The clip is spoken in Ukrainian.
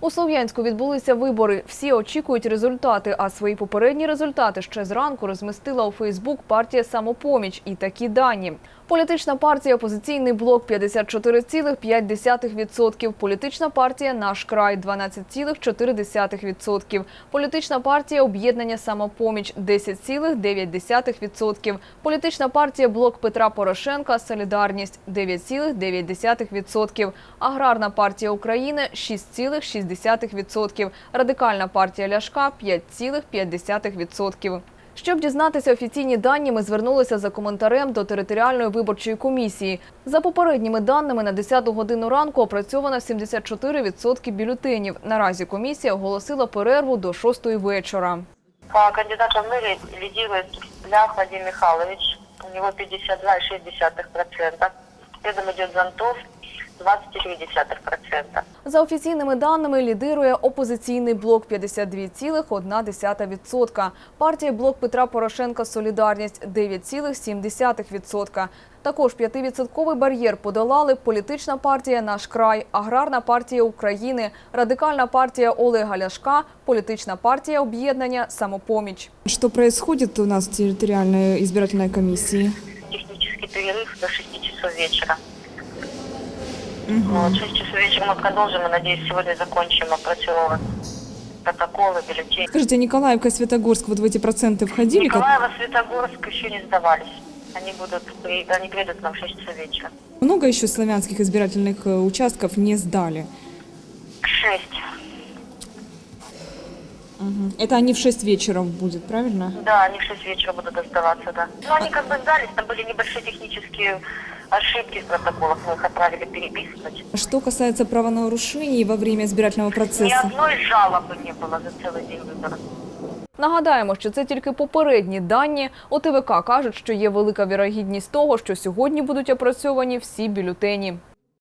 У Слов'янську відбулися вибори. Всі очікують результати, а свої попередні результати ще зранку розмістила у Фейсбук партія «Самопоміч» і такі дані. Політична партія «Опозиційний блок» – 54,5%. Політична партія «Наш край» – 12,4%. Політична партія «Об'єднання Самопоміч» – 10,9%. Політична партія «Блок Петра Порошенка» – «Солідарність» – 9,9%. Аграрна партія України – 6,6%. Радикальна партія Ляшка – 5,5%. Щоб дізнатися офіційні дані, ми звернулися за коментарем до територіальної виборчої комісії. За попередніми даними, на 10-ту годину ранку опрацьовано 74% бюлетенів. Наразі комісія оголосила перерву до 6 вечора. По кандидату в мэрии лидирует Лях Вадим Михайлович. У него 52,6%. Следом идет Зонтов 20,3%. За офіційними даними лідирує опозиційний блок 52,1%. Партія блок Петра Порошенка Солідарність 9,7%. Також 5% бар'єр подолали політична партія Наш край, аграрна партія України, радикальна партія Олега Ляшка, політична партія об'єднання Самопоміч. Что происходит у нас в территориальной избирательной комиссии? Технический перерыв до 6 часов вечера. Вот, 6 часов вечера мы продолжим и, надеюсь, сегодня закончим опроцировать протоколы, бюллетени. Скажите, Николаевка, Светогорск, вот в эти проценты входили? Николаева, Светогорск еще не сдавались. Они будут, они приедут нам в 6 часов вечера. Много еще славянских избирательных э, участков не сдали. 6. Это они в 6 вечера будет, правильно? Да, они в 6 вечера будут оставаться, да. Но они как бы сдались, там были небольшие технические ошибки в протоколах, мы их отправили переписывать. Что касается правонарушений во время избирательного Ни процесса, одной жалобы не было за целый день выборов. Нагадаємо, що це тільки попередні дані. ОТВК кажуть, що є велика вірогідність того, що сьогодні будуть опрацьовані всі бюлетені.